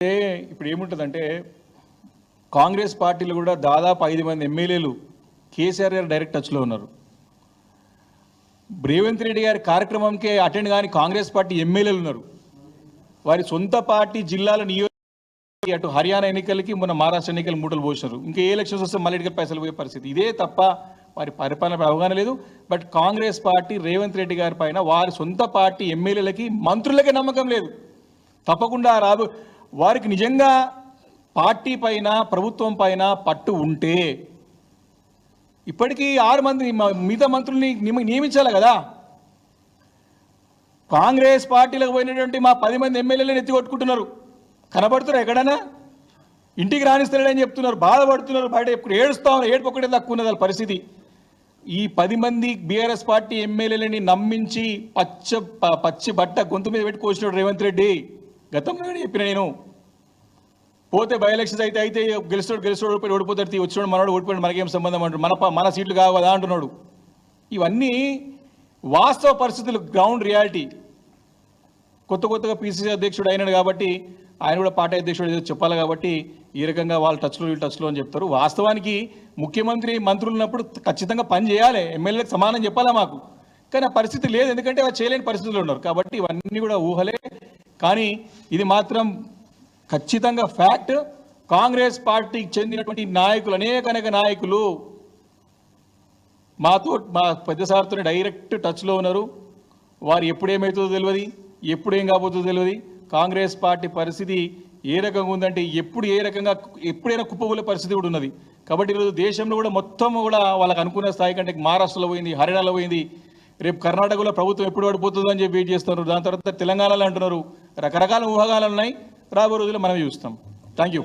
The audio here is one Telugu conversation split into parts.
అంటే ఇప్పుడు ఏముంటుందంటే కాంగ్రెస్ పార్టీలు కూడా దాదాపు ఐదు మంది ఎమ్మెల్యేలు కేసీఆర్ గారు డైరెక్ట్ టచ్లో ఉన్నారు. రేవంత్ రెడ్డి గారి కార్యక్రమంకే అటెండ్ కాని కాంగ్రెస్ పార్టీ ఎమ్మెల్యేలు ఉన్నారు. వారి సొంత పార్టీ జిల్లాల నియోజక అటు హర్యానా ఎన్నికలకి మొన్న మహారాష్ట్ర ఎన్నికలు మూటలు పోసినారు. ఇంకా ఏ ఎలక్షన్స్ వస్తే మళ్ళీ పైసలు పోయే పరిస్థితి. ఇదే తప్ప వారి పరిపాలన అవగాహన లేదు. బట్ కాంగ్రెస్ పార్టీ రేవంత్ రెడ్డి గారి పైన వారి సొంత పార్టీ ఎమ్మెల్యేలకి మంత్రులకే నమ్మకం లేదు. తప్పకుండా రాబో వారికి నిజంగా పార్టీ పైన ప్రభుత్వం పైన పట్టు ఉంటే ఇప్పటికీ ఆరు మంది మిగతా మంత్రుల్ని నియమ- నియమించాలి కదా? కాంగ్రెస్ పార్టీలకు పోయినటువంటి మా పది మంది ఎమ్మెల్యేలను ఎత్తి కొట్టుకుంటున్నారు కనబడుతున్నారు ఎక్కడైనా ఇంటికి రాణిస్తాడని చెప్తున్నారు బాధపడుతున్నారు బయట ఏడుస్తా ఉన్నారు ఏడుపు ఒకటే తక్కువ ఉన్నది పరిస్థితి. ఈ పది మంది బీఆర్ఎస్ పార్టీ ఎమ్మెల్యేలని నమ్మించి పచ్చ పచ్చి బట్ట గొంతు మీద పెట్టి కోసినాడు రేవంత్ రెడ్డి. గతంలో చెప్పిన నేను? పోతే బై ఎలక్షన్స్ అయితే అయితే గెలుస్తాడు గెలుస్తాడు ఓడిపోయి ఓడిపోతాడు వచ్చినాడు మనోడు ఓడిపోయాడు మనకేం సంబంధం అంటాడు? మన మన సీట్లు కావు అంటున్నాడు. ఇవన్నీ వాస్తవ పరిస్థితులు గ్రౌండ్ రియాలిటీ. కొత్త కొత్తగా పీసీసీ అధ్యక్షుడు అయినాడు కాబట్టి ఆయన కూడా పార్టీ అధ్యక్షుడు ఏదో చెప్పాలి కాబట్టి ఈ రకంగా వాళ్ళు టచ్లో వీళ్ళు టచ్లో అని చెప్తారు. వాస్తవానికి ముఖ్యమంత్రి మంత్రులు ఉన్నప్పుడు ఖచ్చితంగా పని చేయాలి. ఎమ్మెల్యేలకు సమానం చెప్పాలా మాకు? కానీ ఆ పరిస్థితి లేదు. ఎందుకంటే వాళ్ళు చేయలేని పరిస్థితుల్లో ఉన్నారు. కాబట్టి ఇవన్నీ కూడా ఊహలే. కానీ ఇది మాత్రం ఖచ్చితంగా ఫ్యాక్ట్. కాంగ్రెస్ పార్టీకి చెందినటువంటి నాయకులు అనేక అనేక నాయకులు మాతో మా పెద్ద సార్తో డైరెక్ట్ టచ్లో ఉన్నారు. వారు ఎప్పుడు ఏమవుతుందో తెలియదు. ఎప్పుడు ఏం కాబోతుందో తెలియదు. కాంగ్రెస్ పార్టీ పరిస్థితి ఏ రకంగా ఉందంటే ఎప్పుడు ఏ రకంగా ఎప్పుడైనా కుప్పగూలే పరిస్థితి కూడా ఉన్నది. కాబట్టి ఈరోజు దేశంలో కూడా మొత్తం కూడా వాళ్ళకి అనుకున్న స్థాయి కంటే మహారాష్ట్రలో పోయింది హర్యానాలో పోయింది. రేపు కర్ణాటకలో ప్రభుత్వం ఎప్పుడు పడిపోతుందో అని చెప్పి వెయిట్ చేస్తున్నారు. దాని తర్వాత తెలంగాణలో అంటున్నారు. రకరకాల ఊహాగాలు ఉన్నాయి. రాబో రోజుల్లో మనం చూస్తాం. థ్యాంక్ యూ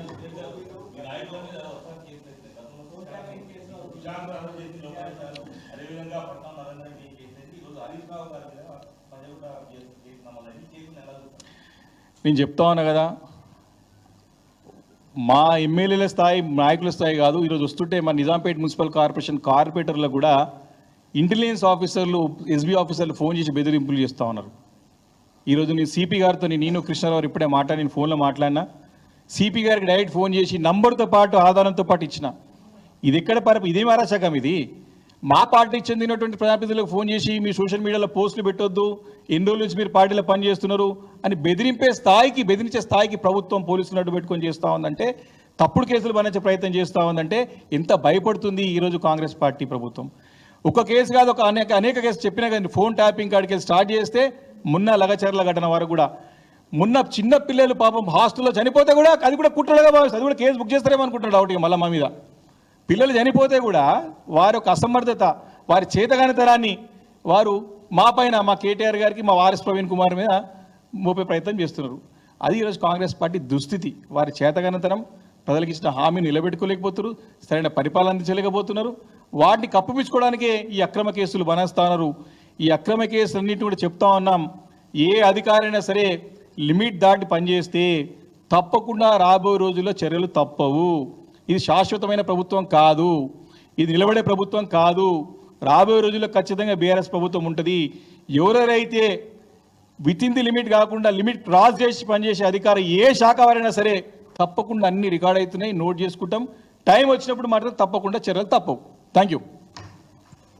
నేను చెప్తా ఉన్నా కదా మా ఎమ్మెల్యేల స్థాయి నాయకుల స్థాయి కాదు. ఈరోజు వస్తుంటే మా నిజాంపేట మున్సిపల్ కార్పొరేషన్ కార్పొరేటర్లకు కూడా ఇంటెలిజెన్స్ ఆఫీసర్లు ఎస్బీ ఆఫీసర్లు ఫోన్ చేసి బెదిరింపులు చేస్తూ ఉన్నారు. ఈరోజు నేను సిపి గారితో నేను కృష్ణారావు ఇప్పుడే మాట్లాడి నేను ఫోన్లో మాట్లాడినా. సిపి గారికి డైరెక్ట్ ఫోన్ చేసి నంబర్తో పాటు ఆధారంతో పాటు ఇచ్చిన. ఇది ఎక్కడ పరప ఇదేం అరాచకం ఇది? మా పార్టీకి చెందినటువంటి ప్రజాప్రతినిధులకు ఫోన్ చేసి మీ సోషల్ మీడియాలో పోస్టులు పెట్టొద్దు ఎన్ని రోజుల నుంచి మీరు పార్టీలో పనిచేస్తున్నారు అని బెదిరింపే స్థాయికి బెదిరించే స్థాయికి ప్రభుత్వం పోలీసులు అడ్డు పెట్టుకొని చేస్తూ ఉందంటే తప్పుడు కేసులు బనించే ప్రయత్నం చేస్తూ ఉందంటే ఎంత భయపడుతుంది ఈరోజు కాంగ్రెస్ పార్టీ ప్రభుత్వం? ఒక కేసు కాదు ఒక అనేక అనేక కేసు చెప్పినా కానీ ఫోన్ ట్యాపింగ్ కాడికి స్టార్ట్ చేస్తే మున్న లగచర్ల ఘటన వరకు కూడా. మున్న చిన్న పిల్లలు పాపం హాస్టల్లో చనిపోతే కూడా అది కూడా కుట్రలుగా భావిస్తుంది అది కూడా కేసు బుక్ చేస్తారేమో అనుకుంటున్నాడు డౌట్గా మళ్ళీ మా మీద. పిల్లలు చనిపోతే కూడా వారి యొక్క అసమర్థత వారి చేతగానితనాన్ని వారు మా పైన మా కేటీఆర్ గారికి మా వారస్ ప్రవీణ్ కుమార్ మీద మోపే ప్రయత్నం చేస్తున్నారు. అది ఈరోజు కాంగ్రెస్ పార్టీ దుస్థితి. వారి చేతగానితనం ప్రజలకు ఇచ్చిన హామీని నిలబెట్టుకోలేకపోతున్నారు సరైన పరిపాలన అందించలేకపోతున్నారు. వాటిని కప్పిపించుకోవడానికే ఈ అక్రమ కేసులు బనేస్తున్నారు ఈ అక్రమ కేసులన్నింటినీ కూడా చెప్తా ఉన్నాం. ఏ అధికారైనా సరే లిమిట్ దాటి పనిచేస్తే తప్పకుండా రాబోయే రోజుల్లో చర్యలు తప్పవు. ఇది శాశ్వతమైన ప్రభుత్వం కాదు. ఇది నిలబడే ప్రభుత్వం కాదు. రాబోయే రోజుల్లో ఖచ్చితంగా బీఆర్ఎస్ ప్రభుత్వం ఉంటుంది. ఎవరెవరైతే విత్ ఇన్ ది లిమిట్ కాకుండా లిమిట్ క్రాస్ చేసి పనిచేసే అధికారం ఏ శాఖ వారైనా సరే తప్పకుండా అన్ని రికార్డ్ అవుతున్నాయి నోట్ చేసుకుంటాం. టైం వచ్చినప్పుడు మాత్రం తప్పకుండా చర్యలు తప్పవు. Thank you